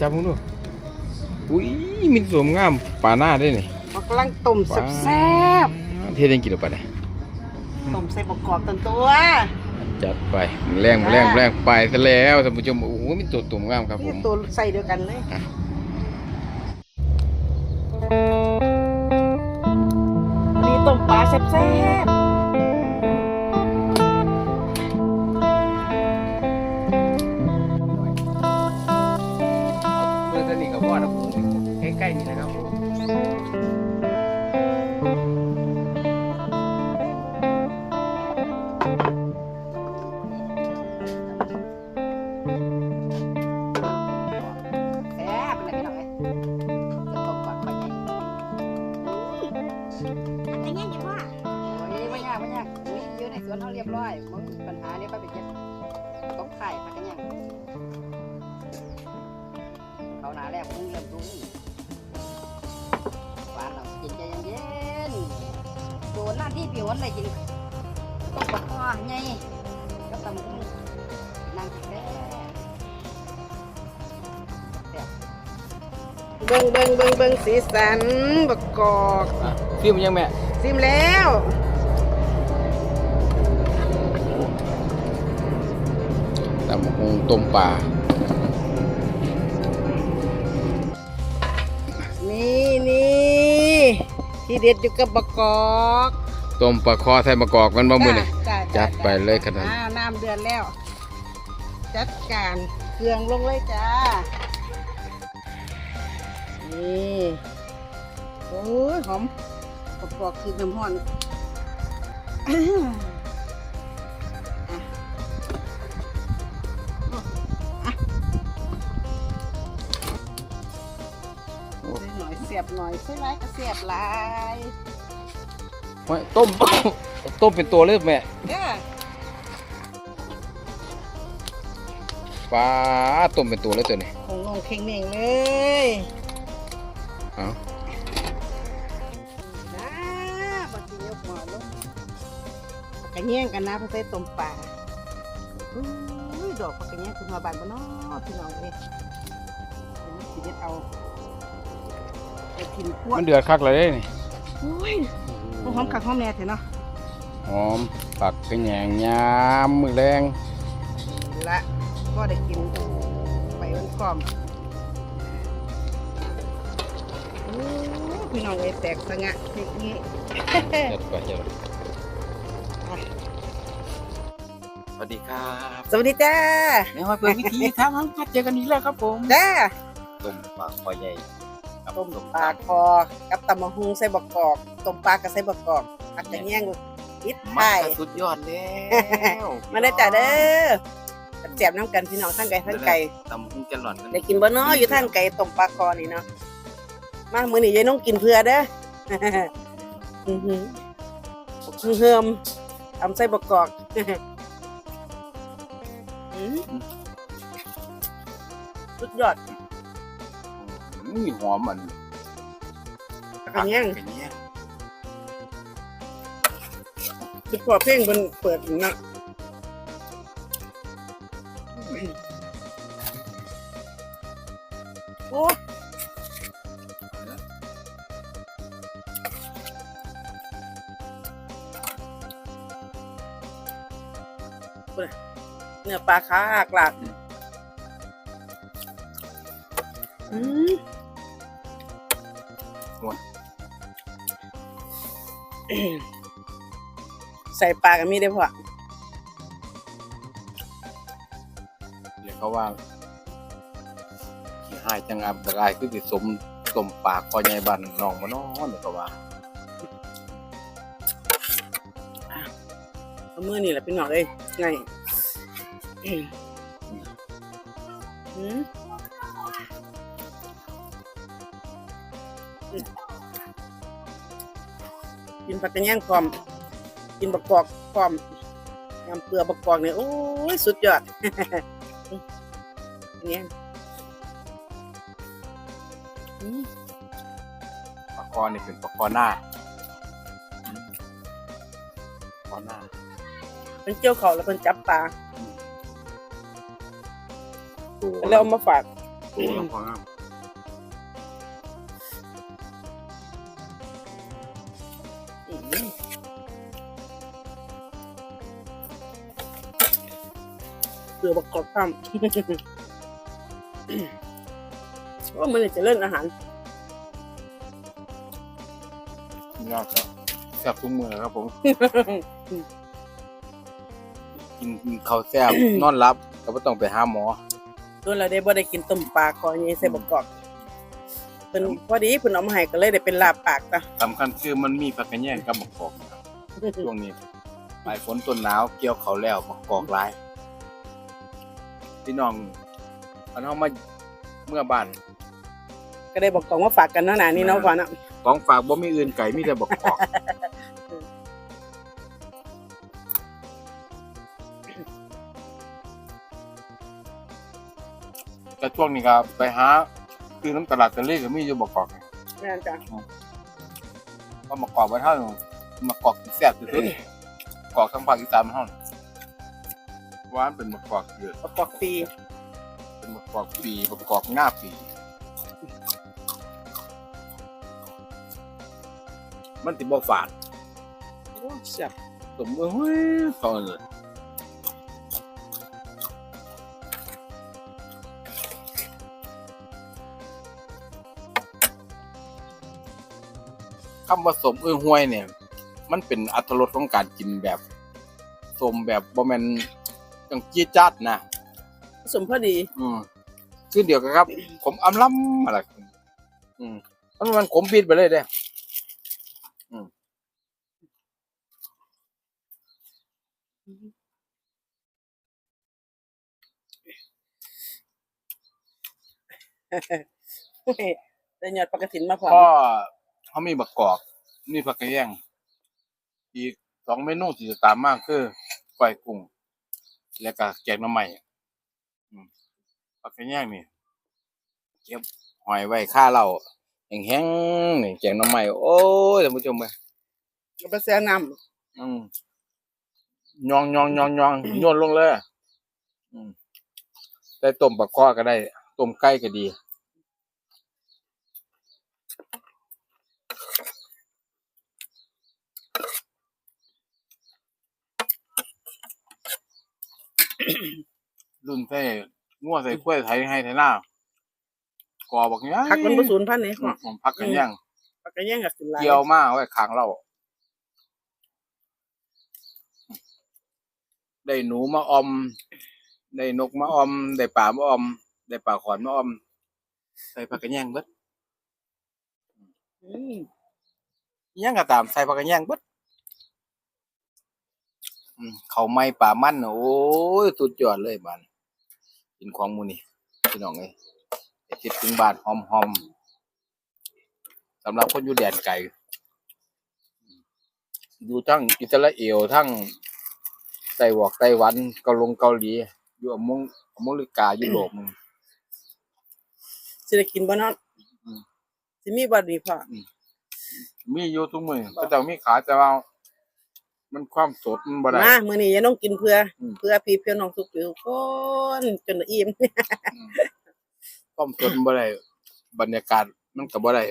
จับมึงดูอุ้ยมีสวมงามป่าหน้าด้วยนี่มันกำลังต้มแซ่บเทเดนกินออกไปเลยๆต้มใส่ประกอบตันตัวจัดไปแรงแรงแรงไปซะแล้วท่านผู้ชมโอ้โหมีตัวตุ่มงามครับผนี่ม ตัวใส่เดียวกันเลยอะวันนี้ต้มปลาแซ่บเวนเขาเรียบร้อยมึงปัญหาเดี๋ยวไปไปเก็บต้องไข่ผักกันยังเขาหนาแรกมึงเริ่มรู้หวานเรากินใจเย็นๆโดนหน้าที่ผิวอะไรกินต้องบอกพ่อไงก็ตำมึงนั่งกินแล้เบิ่งเบิ่งเบิ่งเบิ่งสีสันบักกอกอะฟิล์มยังแม่ซิมแล้วำบักหงต้มปลา นี่นี่ที่เด็ดอยู่กับบักกอกต้มปลาคอใส่มะกอกมันบ่มื้อนี่จ้ะจัดไปเลยขนาดอ้าวน้ำเดือดแล้ว จัดการเครื่องลงเลยจ้า นี่โอ้ยหอมบักกอกคือน้ำห้อน หน่อยเสียบหน่อยใส่ไรก็เสียบหลายไว้ต้ม ต้มเป็นตัวเลยแม่เด้อปลาต้มเป็นตัวเลยตัวนี้คงลงเข่งเน่งเลยเอานะบัดนี้ยกหม้อลงกระเงี้ยงกันนะเพื่อใส่ต้มปลาอุ้ยดอกผักกระเงี้ยงคุณมาบานบ้านนอพี่น้องเอ้ยสิเด็ดเอา ไปกินพวกมันเดือดคักเลยเด้นี่อุ้ยหอมคักหอมแน่เถอะเนาะหอมผักกระแหงยามมือแรงละก็ได้กินไปวันพร้อมอู้พี่น้องเอ้ยแตกสะงะเทคนี้ จัดไปจัดไปสวัสดีครับสวัสดีจ้าในห้อยเปิดวิธีทำครับเจอกันอีกแล้วครับผมจ้าต้มปลาคอใหญ่ครับ ต้มปลาคอ กับตำมะฮุงใส่บกกอกต้มปลากับใส่บกกอกผักกระเงี้ยงนิดไทมายสุดยอดแล้วมาได้อจ้าเด้อแจบน้ำกันพี่น้องทั้งไก่ทั้งไก่ตำหุ้งจะหล่อนกันได้กินบ่เนาะอยู่ทั้งไก่ต้มปลาคอนี่เนาะมามื้อนี้ยายน้องกินเพื่อเด้ออื้อหือเฮิมทำใส่บกกอกอื้อสุดยอด นี่หอมมันผักกระเงี้ยงกระเงี้ยงคือพอเพลงเพิ่นเปิดเนาะโอ้เนื้อปลาคาอักหลากอืม ใส่ปลากันมีได้พอเดี๋ยวเขาว่าขี้หายจังอับตะกายคือสิสมต้มปลาคอใหญ่บันน้องมาน้อนเดี๋ยวเขาว่าเอามือนี่แหละพี่น้องเอ้ยไงอืม กินผักกระเนียงพร้อม กินบักกอกพร้อมยำเปลือกบักกอกเนี่ยโอ้ยสุดยอดเนี่ยอืมปลาคอนี่เป็นปลาคอหน้าอืมคอหน้าเป็นเจียวเขาแล้วเป็นจับปลาแล้วเอามาฝากโอ้แล้วพอครับ เกลือประกอบข้ามว่ามันจะเล่นอาหารยอดครับแซ่บทุกมือครับผม กินข้าวแซ่บนอนรับก็ไม่ต้องไปหาหมอโดนเราได้บ่ได้กินต้มปลาคอใหญ่ใส่ประกอบเพิ่นพอดีเพิ่นเอามาให้ก็เลยได้เป็นลาบปากตะสำคัญคือมันมีผักกระแยงกับมะกอกนะครับช่วงนี้ปลายฝนต้นหนาวเกี่ยวเขาวแล้วมะกอกหลาย พี่น้องอันเฮามาเมื่อบ้านก็ได้บอกกองว่าฝากกันเนาะหนานี่เนาะพ่อเนาะของฝากบ่มีอื่นไก่มีแต่บักกอกแต่ช่วงนี้ก็ไปหาคือน้ำตลาดตะลี่ก็มีอยู่บักกอกแม่นจ้ะก็มากอกไว้เท่านึงมากอกที่แซ่บที่สุดกอกทั้งภาคอีสานเท่านั้น หวานเป็นมะกอกเดือดประกอบปีเป็นมะกอกปีมะกอกหน้าปี มันติดบ่ฝาดโอ้แซ่บสมมือเฮ้ยตอนเลยคำว่าสมเอื้อห้วยเนี่ย มันเป็นอัตรสของการกินแบบสมแบบบ่แม่น จังจี้จัดนะผสมพอดี อืมคือเดียวกันครับ ผมอำล้ำอะไรอืมมันมันขมปิดไปเลยเด้อืมได้ยอดปลากระถินมาพร้อมก็เขามีบักกอก นี่ผักกระแยงอีกสองเมนูที่จะตามมาคือก้อยกุ้ง แล้วก็แกงหน้ำใหม่อืมผักกระแยงนี่เก็บหอยไว้ค่าเราแห้งๆนี่แกงหน้ำใหม่โอ้ยท่านผู้ชมเอ้ยเอาไปแซ่น้อืมยองยองยองยองโยนลงเลยอืมได้ต้มปลาคอก็ได้ต้มไก่ก็ดี รุ่นเท่งัวใส่กล้วยไทยให้ไทยหน้ากอบอกเนี้ยำผักมันบ่สูญพันธุ์นี่อืมผมพักกันยังปลากระแยงกับสิหลายเกี่ยวมากไว้ขางเราได้หนูมาออมได้นกมาออม ได้ป่ามาออม ได้ป่าขอนมาออม ใส่ผักกระแยงเบิดอืมอิหยังก็ตามใส่ผักกระแยงเบิดอืม เขาวไม่ป่ามันน่ะโอ้ยสุดยอดเลยบานกินของหมูนี่พี่น้องเอ้ยไปคิดถึงบ้านหอมๆสำหรับคนอยู่แดนไกลอยู่ทั้งอิสราเอลทั้งไต้หวอกไต้หวันเกาหลงเกาหลีอยู่อเมงอเมริกายุโรปมึงสิได้กินบ่เนาะอืมสิมีบ่ดีพ่อมีอยู่ทุกมือก็จะมีขายแต่ว่า มันความสดมันบ่ได้ มามื้อนี้อย่าน้องกินเพื่ออม เพื่อพี่เพื่อน้องทุกทุกคนจนอิ่มอืมความสดมันบ่ได้บรรยากาศมันก็บ่ได้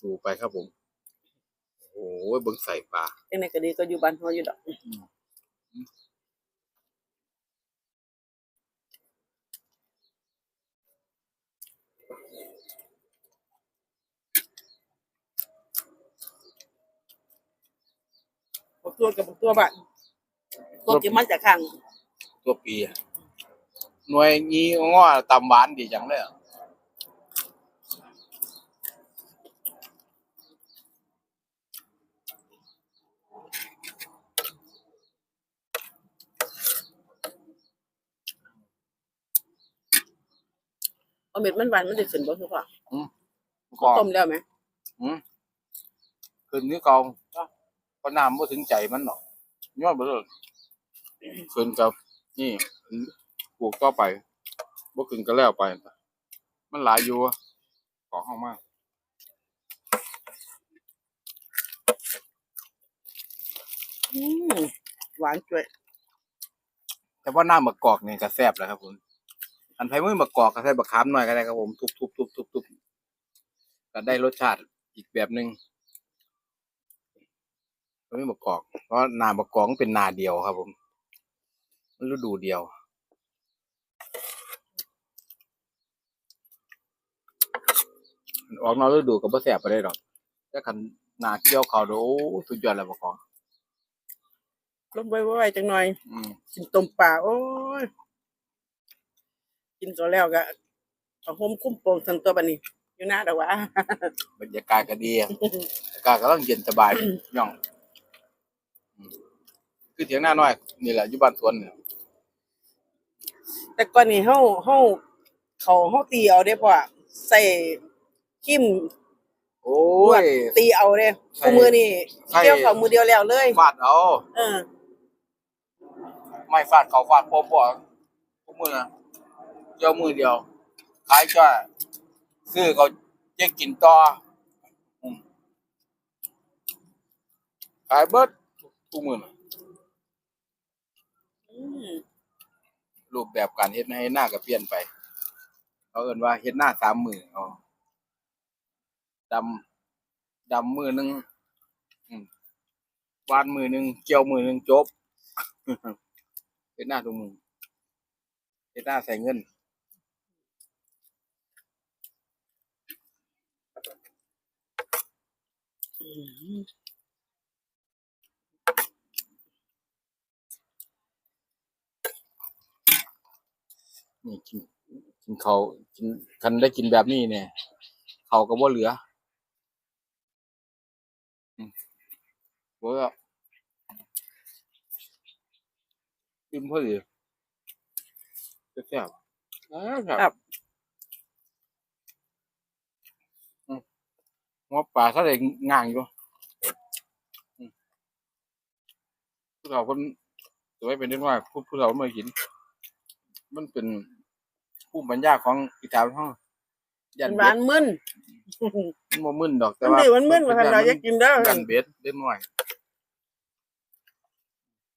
สู่ไปครับผม โอ้ยเบิ่งใส่ปลา จังไดก็ดีก็อยู่บ้านเฮาอยู่ดอก บ่ตัวกับบ่ตัวบ้านตัวกินมันจากข้างตัวปีอะหน่วยงี้ง้อตำหวานดีจังเลยอะเอาเม็ดมันหวานมันสิขึ้นบ่คือพ่อก็ต้มแล้วไหมอืมคืนนี้กอง ก็น้ำบ่ถึงใจมันหรอกย้อนบ่เลยคืนกับนี่ปลูกต่อไปบ่คืนก็แล้วไป มันหลายอยู่อะของเข้ามาอืมหวานจ่วยแต่ว่าน้ำมะกอกนี่ก็แซ่บแล้วครับคุณอันไผ่มือบักกอกก็ใส่บักขามหน่อยก็ได้ครับผมทุบทุบทุบทุบทุบก็ได้รสชาติอีกแบบหนึ่ง ไผ่มือบักกอกเพราะนาบักกอกมันเป็นนาเดียวครับ ผมมันฤดูเดียวมันออกนอกฤดูก็บ่แสบไปได้ดอกแต่คันนาเกี่ยวเขาวโดโอ้สุดยอดแล้วบักกอกลงไว้ไว้จังหน่อย อืมกินต้มปลาโอ้ย กินตัวแล้วก็เอาห่มคุ้มโปงสันตัวบันนี้ อยู่หน้าดอกหว่า บรรยากาศก็ดี อากาศก็ต้องเย็นสบาย ย่องอืม คือเถียงหน้าน้อยนี่แหละอยู่บ้านสวนเนี่ยแต่ก่อนนี้เฮาเฮาเขาเฮาตีเอาได้ป่ะใส่ขิมโอ้ย ตีเอาเด้ใส่คู่มือนี่ใส่เกี่ยวเขามือเดียวแล้วเลยฟาดเอาเออไม่ฟาดเขาฟาดโป๊ะๆทุกมือนะเจ้ามือเดียวขายก็ซื้อเขาเจ๊กินต่ออืมขายเบิดทุกมือนะอืม รูปแบบการเฮ็ดให้หน้าก็เปลี่ยนไปเขาเอิ้นว่าเฮ็ดหน้าสามมืออ๋อดำดำมือหนึงอืมวานมือหนึงเกี่ยวมือหนึงจบ เฮ็ดหน้าทุกมือเฮ็ดหน้าใส่เงินอืม นี่กินกินเขาวกินคันได้กินแบบนี้เนี่ย เขาวก็บ่เหลืออืมบ่ว่ากินพอดีแซ่บๆอ่าแซ่บครับหัวปลาถ้าได้ง่างอยู่อืมผู้เฒ่าคนสวยเป็นเด็กน้อยผู้ผู้เฒ่าไม่กิน มันเป็นผู้ปัญญาของอีสานเฮายัมันนหเบ็วาดนมึนมันบ่มึนดอกแต่มันว่าดื้อมันมึนว่าคันเราอยากกินเด้อยันเบ็ดเด็กน้อย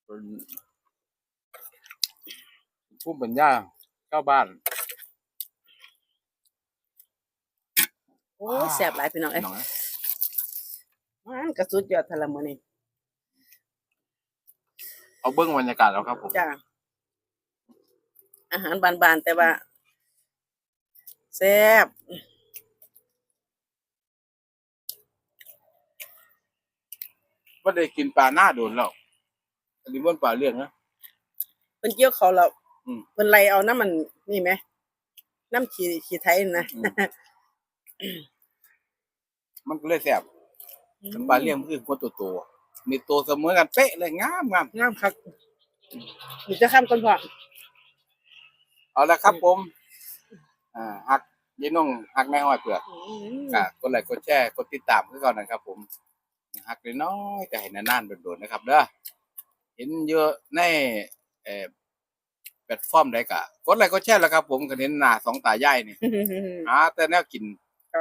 เป็นผู้ปัญญาชาวบ้าน โอ้ยแซ่บหลายพี่น้องเอ้ยน้อยมันก็สุดยอดทะละมื้อนี้เอาเบิ่งบรรยากาศแล้วครับผม จ้า อาหารบานๆแต่ว่าแซ่บว่าได้กินปลาหน้าโดนแล้วอันนี้มันปลาเลี้ยงนะเพิ่นเกี่ยวเขาแล้วอืมเพิ่นไล่เอาน้ำมันนี่ไหมน้ำขี้ขี้ไทยนะ อืม มันก็เลยแซ่บแต่ปลาเลี้ยงมันคือคนตัวโตๆมีตัวเสมอกันเป๊ะเลยงามงามงามคักมีจะข้ามก่อนพ่อ เอาละครับผมอ่าฮักยี่น้องฮักแม่ห้อยเปลือกอืมก็กดไลค์กดแชร์กดติดตามคือก่อนนะครับ ผมฮักน้อยๆแต่ให้นานๆโดนๆนะครับเด้อเห็นเยอะในเอ่อแพลตฟอร์มใดก็กดไลค์กดแชร์แล้วครับ ผมก็เห็นหน้าสองตายายนี่หาแต่แนวกิน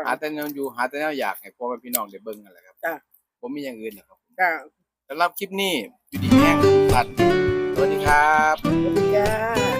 หาแต่แนวอยู่หาแต่แนวอยากให้พ่อแม่พี่น้องได้เบิ่งกันแหละครับจ้ะผมมีอย่างอื่นนะครับจ้าสำหรับคลิปนี้อยู่ดีแห้งสัตว์สวัสดีครับสวัสดีจ้า